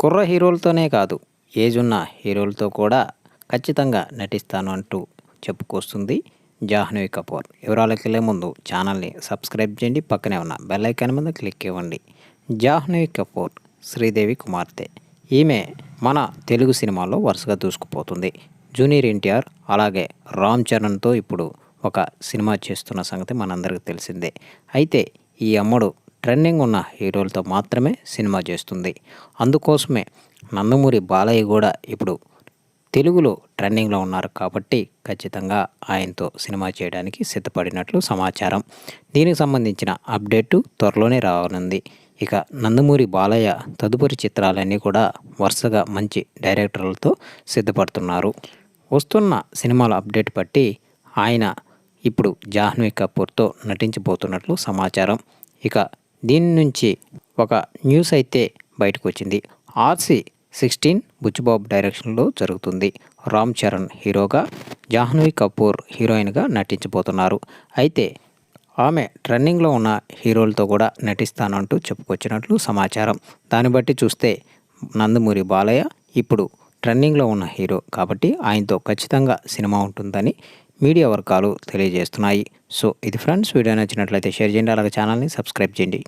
కుర్ర హీరోలతోనే కాదు ఏజ్ ఉన్న హీరోలతో కూడా ఖచ్చితంగా నటిస్తాను అంటూ చెప్పుకొస్తుంది జాహ్నవి కపూర్. వివరాలకు వెళ్ళే ముందు ఛానల్ని సబ్స్క్రైబ్ చేయండి పక్కనే ఉన్న బెల్ ఐకాన్ మీద క్లిక్ ఇవ్వండి. జాహ్నవి కపూర్ శ్రీదేవి కుమార్తె. ఈమె మన తెలుగు సినిమాలో వరుసగా దూసుకుపోతుంది. జూనియర్ ఎన్టీఆర్ అలాగే రామ్ చరణ్తో ఇప్పుడు ఒక సినిమా చేస్తున్న సంగతి మనందరికీ తెలిసిందే. అయితే ఈ అమ్మడు ట్రెండింగ్ ఉన్న హీరోలతో మాత్రమే సినిమా చేస్తుంది. అందుకోసమే నందమూరి బాలయ్య కూడా ఇప్పుడు తెలుగులో ట్రెండింగ్లో ఉన్నారు కాబట్టి ఖచ్చితంగా ఆయనతో సినిమా చేయడానికి సిద్ధపడినట్లు సమాచారం. దీనికి సంబంధించిన అప్డేటు త్వరలోనే రానుంది. ఇక నందమూరి బాలయ్య తదుపరి చిత్రాలన్నీ కూడా వరుసగా మంచి డైరెక్టర్లతో సిద్ధపడుతున్నారు. వస్తున్న సినిమాల అప్డేట్ బట్టి ఆయన ఇప్పుడు జాహ్నవి కపూర్తో నటించబోతున్నట్లు సమాచారం. ఇక దీని నుంచి ఒక న్యూస్ అయితే బయటకు వచ్చింది ఆర్సీ సిక్స్టీన్ బుచ్చిబాబు డైరెక్షన్లో జరుగుతుంది. రామ్ చరణ్ హీరోగా జాహ్నవి కపూర్ హీరోయిన్గా నటించబోతున్నారు. అయితే ఆమె ట్రెండింగ్లో ఉన్న హీరోలతో కూడా నటిస్తానంటూ చెప్పుకొచ్చినట్లు సమాచారం. దాన్ని బట్టి చూస్తే నందమూరి బాలయ్య ఇప్పుడు ట్రెండింగ్లో ఉన్న హీరో కాబట్టి ఆయనతో ఖచ్చితంగా సినిమా ఉంటుందని మీడియా వర్గాలు తెలియజేస్తున్నాయి. సో ఇది ఫ్రెండ్స్ వీడియో నచ్చినట్లయితే షేర్ చేయండి. అలాగే ఛానల్ని సబ్స్క్రైబ్ చేయండి.